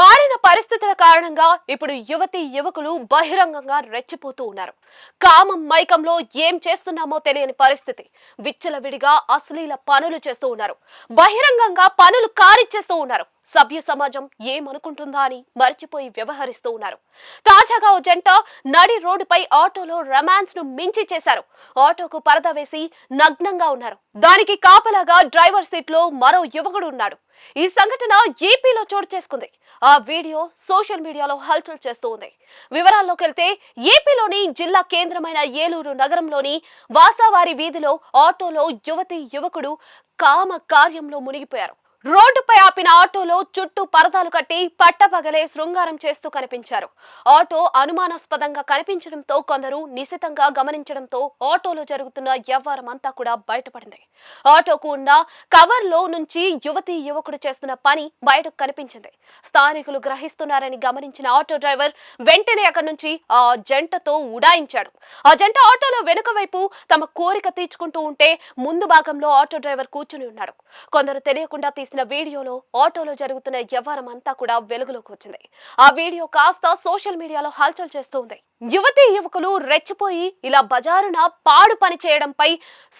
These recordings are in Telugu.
మారిన పరిస్థితుల కారణంగా ఇప్పుడు యువతి యువకులు బహిరంగంగా రెచ్చిపోతూ ఉన్నారు. కామం మైకంలో ఏం చేస్తున్నామో తెలియని పరిస్థితి. విచ్చలవిడిగా అశ్లీల పనులు చేస్తూ ఉన్నారు. బహిరంగంగా పనులు కారిచ్చేస్తూ ఉన్నారు. సభ్య సమాజం ఏమనుకుంటుందా అని మర్చిపోయి వ్యవహరిస్తూ ఉన్నారు. తాజాగా ఓ జంట నడి రోడ్డుపై ఆటోలో రొమాన్స్ను మించి చేశారు. ఆటోకు పరద వేసి నగ్నంగా ఉన్నారు. దానికి కాపలాగా డ్రైవర్ సీట్లో మరో యువకుడు ఉన్నాడు. ఈ సంఘటన ఏపీలో చోటు చేసుకుంది. ఆ వీడియో సోషల్ మీడియాలో హల్చల్ చేస్తూ ఉంది. వివరాల్లోకి వెళ్తే ఏపీలోని జిల్లా కేంద్రమైన ఏలూరు నగరంలోని వాసావారి వీధిలో ఆటోలో యువతి యువకుడు కామ కార్యంలో మునిగిపోయారు. రోడ్డుపై ఆపిన ఆటోలో చుట్టూ పరదాలు కట్టి పట్టపగలే శృంగారం చేస్తూ కనిపించారు. ఆటో అనుమానాస్పదంగా కనిపించడంతో కొందరు నిశితంగా గమనించడంతో ఆటోలో జరుగుతున్న వ్యవహారం అంతా కూడా బయటపడింది. ఆటోకు ఉన్న కవర్లో నుంచి యువతి యువకుడు చేస్తున్న పని బయటకు కనిపించింది. స్థానికులు గ్రహిస్తున్నారని గమనించిన ఆటో డ్రైవర్ వెంటనే అక్కడి నుంచి ఆ జంటతో ఉడాయించాడు. ఆ జంట ఆటోలో వెనుక వైపు తమ కోరిక తీర్చుకుంటూ ఉంటే ముందు భాగంలో ఆటో డ్రైవర్ కూర్చుని ఉన్నాడు. కొందరు తెలియకుండా తీసిన వీడియోలో ఆటోలో జరుగుతున్న వ్యవహారం అంతా కూడా వెలుగులోకి వచ్చింది. ఆ వీడియో కాస్త సోషల్ మీడియాలో హల్చల్ చేస్తూ ఉంది. యువతి యువకులు రెచ్చిపోయి ఇలా బజారున పాడు పని చేయడంపై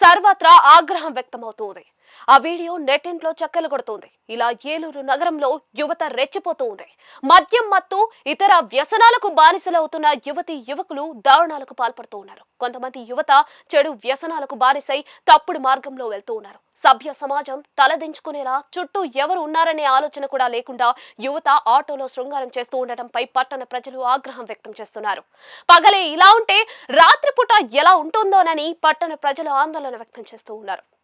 సర్వత్రా ఆగ్రహం వ్యక్తమవుతుంది. ఆ వీడియో నెట్టింట్లో చక్కలు కొడుతోంది. ఇలా ఏలూరు నగరంలో యువత రెచ్చిపోతూ ఉంది. మద్యం మత్తు ఇతర వ్యసనాలకు బానిసలవుతున్న యువతి యువకులు దారుణాలకు పాల్పడుతూ ఉన్నారు. కొంతమంది యువత చెడు వ్యసనాలకు బానిసై తప్పుడు మార్గంలో వెళ్తూ ఉన్నారు. సభ్య సమాజం తలదించుకునేలా చుట్టూ ఎవరు ఉన్నారనే ఆలోచన కూడా లేకుండా యువత ఆటోలో శృంగారం చేస్తూ ఉండటంపై పట్టణ ప్రజలు ఆగ్రహం వ్యక్తం చేస్తున్నారు. పగలే ఇలా ఉంటే రాత్రిపూట ఎలా ఉంటుందోనని పట్టణ ప్రజలు ఆందోళన వ్యక్తం చేస్తూ ఉన్నారు.